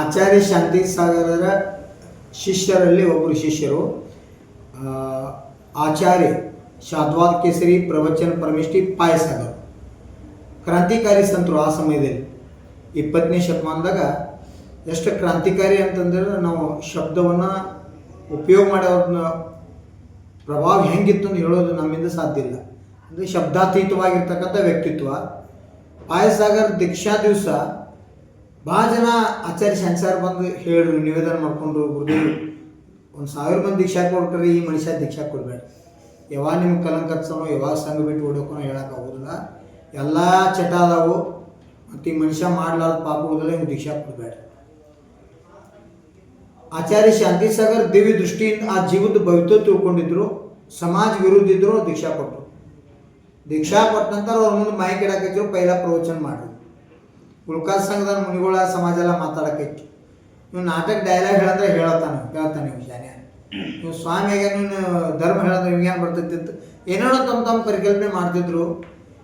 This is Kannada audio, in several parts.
ಆಚಾರ್ಯ ಶಾಂತಿ ಸಾಗರರ ಶಿಷ್ಯರಲ್ಲಿ ಒಬ್ಬರು ಶಿಷ್ಯರು. ಆಚಾರ್ಯ ಶಾದ್ವಾದ್ ಕೇಸರಿ, ಪ್ರವಚನ ಪರಮೇಶ್ಠಿ ಪಾಯಸಾಗರ್. ಕ್ರಾಂತಿಕಾರಿ ಸಂತರು ಆ ಸಮಯದಲ್ಲಿ. ಇಪ್ಪತ್ತನೇ ಶತಮಾನದಾಗ ಎಷ್ಟು ಕ್ರಾಂತಿಕಾರಿ ಅಂತಂದ್ರೆ ನಾವು ಶಬ್ದವನ್ನು ಉಪಯೋಗ ಮಾಡೋದನ್ನ ಪ್ರಭಾವ ಹೆಂಗಿತ್ತು ಅಂತ ಹೇಳೋದು ನಮ್ಮಿಂದ ಸಾಧ್ಯ ಇಲ್ಲ. ಅಂದರೆ ಶಬ್ದಾತೀತವಾಗಿರ್ತಕ್ಕಂಥ ವ್ಯಕ್ತಿತ್ವ. ಪಾಯಸಾಗರ್ ದೀಕ್ಷಾ ದಿವಸ ಭಾಳ ಜನ ಆಚಾರ್ಯ ಸಂಸಾರ ಬಂದು ಹೇಳ್ರಿ ನಿವೇದನ ಮಾಡ್ಕೊಂಡ್ರು ಗುರುದೇವ್, ಒಂದು ಸಾವಿರ ಮಂದಿ ದೀಕ್ಷಾ ಕೊಡ್ತಾರೆ ಈ ಮನುಷ್ಯ ದೀಕ್ಷಾ ಕೊಡಬೇಡ. ಯಾವಾಗ ನಿಮ್ಗೆ ಕಲಂಕ ಹಚ್ಚನೋ ಯಾವಾಗ ಸಂಘ ಬಿಟ್ಟು ಹೊಡೋಕೋ ಹೇಳಕ್ಕೆ ಆಗೋದಿಲ್ಲ. ಎಲ್ಲ ಚಟ ಅದಾವು. ಮತ್ತು ಈ ಮನುಷ್ಯ ಮಾಡ್ಲಾರ್ದ ಪಾಪಗಳದಲ್ಲ ನೀವು ದೀಕ್ಷಾ ಕೊಡಬೇಡ. ಆಚಾರ್ಯ ಶಾಂತಿ ಸಾಗರ್ ದೇವಿ ದೃಷ್ಟಿಯಿಂದ ಆ ಜೀವದ ಭವಿತ್ವ ತಿಳ್ಕೊಂಡಿದ್ರು. ಸಮಾಜ ವಿರುದ್ಧ ಇದ್ರು ದೀಕ್ಷಾ ಕೊಟ್ಟರು ದೀಕ್ಷಾ ಕೊಟ್ಟ ನಂತರ ಅವ್ರ ಮುಂದೆ ಮೈ ಕೆಡಾಕಿದ್ರು ಪೈಲ ಪ್ರವಚನ ಮಾಡಿದ್ರು ಉಳ್ಕಾದ ಸಂಘದ ಮುನಿಗಳ ಸಮಾಜ ಎಲ್ಲ ಮಾತಾಡಕೈತಿ. ಇವ್ ನಾಟಕ ಡೈಲಾಗ್ ಹೇಳಂದ್ರೆ ಹೇಳತ್ತಾನೆ, ಹೇಳ್ತಾನೆ ಇವ್ ಶಾನೆ. ಇವ್ ಸ್ವಾಮಿಯಾಗ ನೀನು ಧರ್ಮ ಹೇಳಿದ್ರೆ ಇವ್ಗೇನು ಬರ್ತೈತಿ ಅಂತ ಏನೇನೋ ತಮ್ಮ ತಮ್ಮ ಪರಿಕಲ್ಪನೆ ಮಾಡ್ತಿದ್ರು.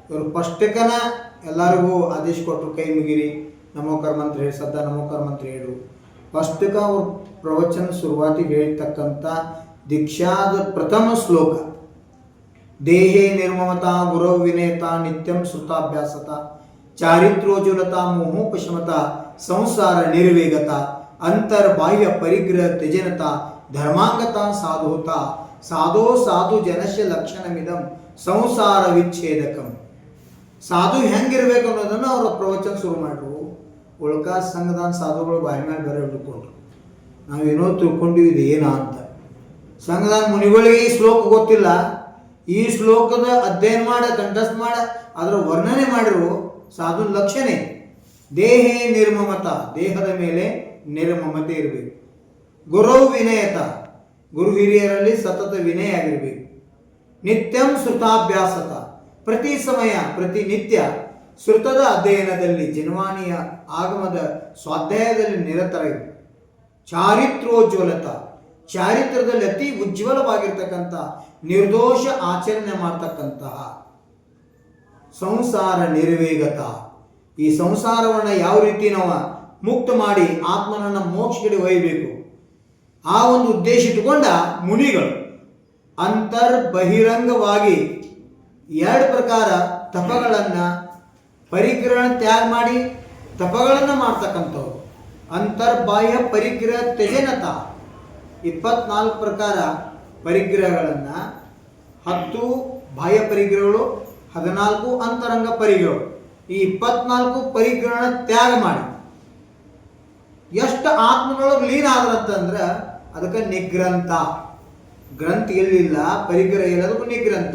ಇವರು ಫಸ್ಟಕ್ಕನ ಎಲ್ಲರಿಗೂ ಆದೇಶ ಕೊಟ್ಟರು ಕೈ ಮುಗಿರಿ, ನಮೋ ಕರ್ಮಂತ್ರ ಹೇಳಿ, ಸದ್ದ ನಮೋ ಕರ್ಮಂತ್ರ ಹೇಳು. ಫಸ್ಟಕ್ಕ ಅವ್ರ ಪ್ರವಚನ ಶುರುವಾತಿಗೆ ಹೇಳ್ತಕ್ಕಂಥ ದೀಕ್ಷಾದ ಪ್ರಥಮ ಶ್ಲೋಕ. ದೇಹೇ ನಿರ್ಮಮತಾ ಗುರವ್ ವಿನೇತ ನಿತ್ಯಂ ಶ್ರುತಾಭ್ಯಾಸತ. ಚಾರಿತ್ರೋಜ್ವಲತಾ ಮೋಹೋಪಶಮತ ಸಂಸಾರ ನಿರ್ವೇಗತ ಅಂತರ್ಬಾಹ್ಯ ಪರಿಗ್ರಹ ತ್ಯಜನತ ಧರ್ಮಾಂಗತ ಸಾಧುತ ಸಾಧೋ ಸಾಧು ಜನಶ ಲಕ್ಷಣಮಿದಂ ಸಂಸಾರ ವಿಚ್ಛೇದಕಂ. ಸಾಧು ಹೆಂಗಿರ್ಬೇಕು ಅನ್ನೋದನ್ನು ಅವರ ಪ್ರವಚನ ಶುರು ಮಾಡ್ರು. ಉಳ್ಕಾ ಸಂಘದ ಸಾಧುಗಳು ಬಾಯಿ ಮೇಲೆ ಬೇರೆ ಹಿಡ್ಕೊಂಡ್ರು. ನಾವೇನೋ ತಿಳ್ಕೊಂಡಿವಿ ಇದು ಏನ ಅಂತ. ಸಂಘದ ಮುನಿಗಳಿಗೆ ಈ ಶ್ಲೋಕ ಗೊತ್ತಿಲ್ಲ. ಈ ಶ್ಲೋಕದ ಅಧ್ಯಯನ ಮಾಡ, ಕಂಠಸ್ಥ ಮಾಡ, ಅದರ ವರ್ಣನೆ ಮಾಡಿರು. ಸಾಧು ಲಕ್ಷಣೆ? ದೇಹೇ ನಿರ್ಮಮತ, ದೇಹದ ಮೇಲೆ ನಿರ್ಮಮತೆ ಇರಬೇಕು. ಗುರು ವಿನಯತ, ಗುರು ಹಿರಿಯರಲ್ಲಿ ಸತತ ವಿನಯ ಆಗಿರಬೇಕು ನಿತ್ಯಂ ಶ್ರುತಾಭ್ಯಾಸತ, ಪ್ರತಿ ಸಮಯ ಪ್ರತಿನಿತ್ಯ ಶ್ರುತದ ಅಧ್ಯಯನದಲ್ಲಿ ಜನವಾಣಿಯ ಆಗಮದ ಸ್ವಾಧ್ಯಾಯದಲ್ಲಿ ನಿರತರಾಗಿ ಚಾರಿತ್ರೋಜ್ವಲತ, ಚಾರಿತ್ರದಲ್ಲಿ ಅತಿ ಉಜ್ವಲವಾಗಿರ್ತಕ್ಕಂಥ ನಿರ್ದೋಷ ಆಚರಣೆ ಮಾಡ್ತಕ್ಕಂತಹ ಸಂಸಾರ ನಿರ್ವೇಗತ ಈ ಸಂಸಾರವನ್ನು ಯಾವ ರೀತಿ ನಾವು ಮುಕ್ತ ಮಾಡಿ ಆತ್ಮನನ್ನು ಮೋಕ್ಷಗಡೆ ಒಯ್ಯಬೇಕು. ಆ ಒಂದು ಉದ್ದೇಶ ಇಟ್ಟುಕೊಂಡ ಮುನಿಗಳು. ಅಂತರ್ ಬಹಿರಂಗವಾಗಿ ಎರಡು ಪ್ರಕಾರ ತಪಗಳನ್ನು ಪರಿಗ್ರಹ ತ್ಯಾಗ ಮಾಡಿ ತಪಗಳನ್ನು ಮಾಡ್ತಕ್ಕಂಥವ್ರು. ಅಂತರ್ಬಾಹ್ಯ ಪರಿಗ್ರಹ ತೆಜನತ ಇಪ್ಪತ್ನಾಲ್ಕು ಪ್ರಕಾರ ಪರಿಗ್ರಹಗಳನ್ನು ಹತ್ತು ಬಾಹ್ಯ ಪರಿಗ್ರಹಗಳು ಹದಿನಾಲ್ಕು ಅಂತರಂಗ ಪರಿಗ್ರಹ ಈ ಇಪ್ಪತ್ನಾಲ್ಕು ಪರಿಗ್ರಹಣ ತ್ಯಾಗ ಮಾಡಿ. ಎಷ್ಟು ಆತ್ಮನೊಳಗೆ ಲೀನ ಆದ್ರಂತಂದ್ರೆ ಅದಕ್ಕೆ ನಿಗ್ರಂಥ. ಗ್ರಂಥ ಎಲ್ಲಿಲ್ಲ, ಪರಿಗ್ರಹ ಇಲ್ಲ ಅದಕ್ಕೂ ನಿಗ್ರಂಥ.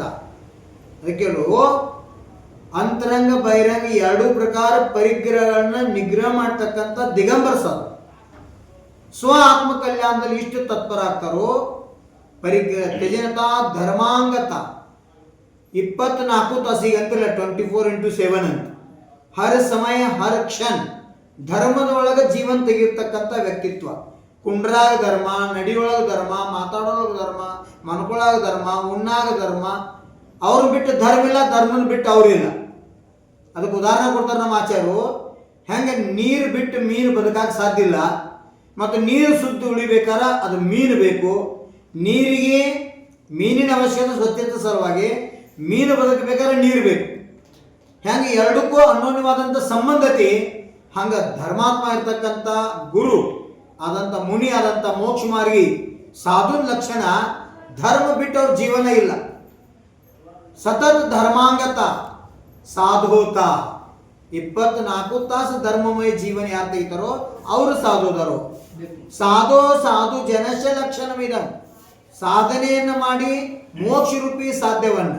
ಅದಕ್ಕೆ ಅಂತರಂಗ ಬಹಿರಂಗ ಎರಡೂ ಪ್ರಕಾರ ಪರಿಗ್ರಹಗಳನ್ನ ನಿಗ್ರಹ ಮಾಡ್ತಕ್ಕಂಥ ದಿಗಂಬರ ಸಾಧು. ಸ್ವ ಆತ್ಮ ಕಲ್ಯಾಣದಲ್ಲಿ ಇಷ್ಟು ತತ್ಪರ ಆಗ್ತಾರೋ, ಪರಿಗ್ರಹ ತ್ಯಜನತಾ ಧರ್ಮಾಂಗತ. ಇಪ್ಪತ್ನಾಲ್ಕು ತಾಸಿಗೆ ಅಂತಿಲ್ಲ ಟ್ವೆಂಟಿ ಫೋರ್ ಇಂಟು ಸೆವೆನ್ ಅಂತ. ಹರ ಸಮಯ, ಹರ ಕ್ಷಣ. ಧರ್ಮದೊಳಗೆ ಜೀವನ ತೆಗಿರ್ತಕ್ಕಂಥ ವ್ಯಕ್ತಿತ್ವ. ಕುಂಡ್ರಾಗ ಧರ್ಮ, ನಡಿಯೊಳಗ ಧರ್ಮ, ಮಾತಾಡೋಳಗ ಧರ್ಮ, ಮನ್ಕೊಳಾಗ ಧರ್ಮ, ಉಣ್ಣಾಗ ಧರ್ಮ. ಅವ್ರು ಬಿಟ್ಟು ಧರ್ಮ ಇಲ್ಲ, ಧರ್ಮನ ಬಿಟ್ಟು ಅವ್ರಿಲ್ಲ ಅದಕ್ಕೆ ಉದಾಹರಣೆ ಕೊಡ್ತಾರೆ ನಮ್ಮ ಆಚಾರ್ಯರು. ಹೆಂಗೆ ನೀರು ಬಿಟ್ಟು ಮೀನು ಬದುಕಕ್ಕೆ ಸಾಧ್ಯ ಇಲ್ಲ. ಮತ್ತು ನೀರು ಸುತ್ತ ಉಳಿಬೇಕಾರ ಅದು ಮೀನು ಬೇಕು. ನೀರಿಗೆ ಮೀನಿನ ಅವಶ್ಯಕತೆ ಸ್ವಚ್ಛತೆ ಸಲುವಾಗಿ ಮೀನು ಬದುಕಬೇಕಾದ್ರೆ ನೀರು ಬೇಕು. ಹೆಂಗೆ ಎರಡಕ್ಕೂ ಅನ್ಯೋನ್ಯವಾದಂಥ ಸಂಬಂಧತೆ, ಹಂಗೆ ಧರ್ಮಾತ್ಮ ಇರ್ತಕ್ಕಂಥ ಗುರು ಆದಂಥ ಮುನಿ ಆದಂಥ ಮೋಕ್ಷ ಮಾರ್ಗಿ ಸಾಧುನ ಲಕ್ಷಣ ಧರ್ಮ ಬಿಟ್ಟವ್ರ ಜೀವನ ಇಲ್ಲ. ಸತತ ಧರ್ಮಾಂಗತ ಸಾಧೋತ. ಇಪ್ಪತ್ನಾಲ್ಕು ತಾಸು ಧರ್ಮಮಯ ಜೀವನ ಯಾರು ತೆಗಿತಾರೋ ಅವರು ಸಾಧುದರು. ಸಾಧೋ ಸಾಧು ಜನಶ ಲಕ್ಷಣವಿದ ಸಾಧನೆಯನ್ನು ಮಾಡಿ ಮೋಕ್ಷ ರೂಪಿ ಸಾಧ್ಯವನ್ನ.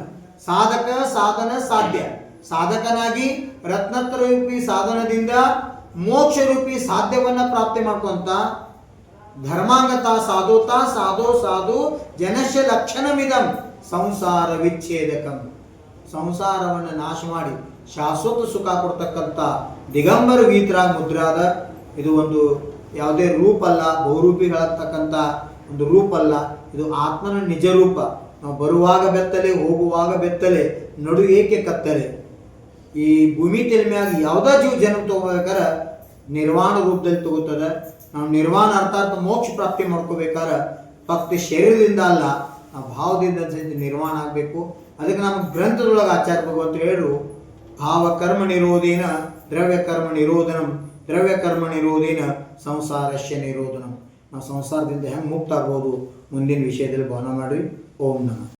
ಸಾಧಕ, ಸಾಧನ, ಸಾಧ್ಯ. ಸಾಧಕನಾಗಿ ರತ್ನತ್ರ ರೂಪಿ ಸಾಧನದಿಂದ ಮೋಕ್ಷ ರೂಪಿ ಸಾಧ್ಯವನ್ನ ಪ್ರಾಪ್ತಿ ಮಾಡ್ಕೊಂತ ಧರ್ಮಾಂಗತ ಸಾಧುತ, ಸಾಧು ಸಾಧು ಜನಸ್ಯ ಲಕ್ಷಣಮಿದಂ ಸಂಸಾರ ವಿಚ್ಛೇದಕಂ. ಸಂಸಾರವನ್ನು ನಾಶ ಮಾಡಿ ಶಾಶ್ವತ ಸುಖ ಕೊಡ್ತಕ್ಕಂಥ ದಿಗಂಬರ ಗೀತರಾಗ ಮುದ್ರಾದ ಇದು ಒಂದು ಯಾವುದೇ ರೂಪ ಅಲ್ಲ ಬಹುರೂಪಿಗಳಾಗ್ತಕ್ಕಂಥ ಒಂದು ರೂಪ ಅಲ್ಲ ಇದು ಆತ್ಮನ ನಿಜ ರೂಪ ನಾವು ಬರುವಾಗ ಬೆತ್ತಲೆ, ಹೋಗುವಾಗ ಬೆತ್ತಲೆ, ನಡು ಏಕೆ ಕತ್ತಲೆ? ಈ ಭೂಮಿ ತೆಲ್ ಮ್ಯಾಗ ಯಾವುದೇ ಜೀವ ಜನ್ಮ ತಗೋಬೇಕಾರೆ ನಿರ್ವಾಣ ರೂಪದಲ್ಲಿ ತಗೋತದೆ. ನಾವು ನಿರ್ವಾಣ ಅರ್ಥಾತ್ ಮೋಕ್ಷ ಪ್ರಾಪ್ತಿ ಮಾಡ್ಕೋಬೇಕಾದ್ರೆ ಭಕ್ತಿ ಶರೀರದಿಂದ ಅಲ್ಲ, ಆ ಭಾವದಿಂದ ನಿರ್ವಾಣ ಆಗಬೇಕು. ಅದಕ್ಕೆ ನಮ್ಮ ಗ್ರಂಥದೊಳಗೆ ಆಚಾರ್ಯ ಭಗವಂತ ಹೇಳು ಭಾವ ಕರ್ಮ ನಿರೋಧೇನ ದ್ರವ್ಯ ಕರ್ಮ ನಿರೋಧನಂ, ದ್ರವ್ಯ ಕರ್ಮ ನಿರೋಧೇನ ಸಂಸಾರಶ್ಯ ನಿರೋಧನಂ. ನಾವು ಸಂಸಾರದಿಂದ ಹೆಂಗೆ ಮುಕ್ತ ಆಗ್ಬೋದು? ಮುಂದಿನ ವಿಷಯದಲ್ಲಿ ಭಾವನೆ ಮಾಡಿ ಓಂ ನಮಃ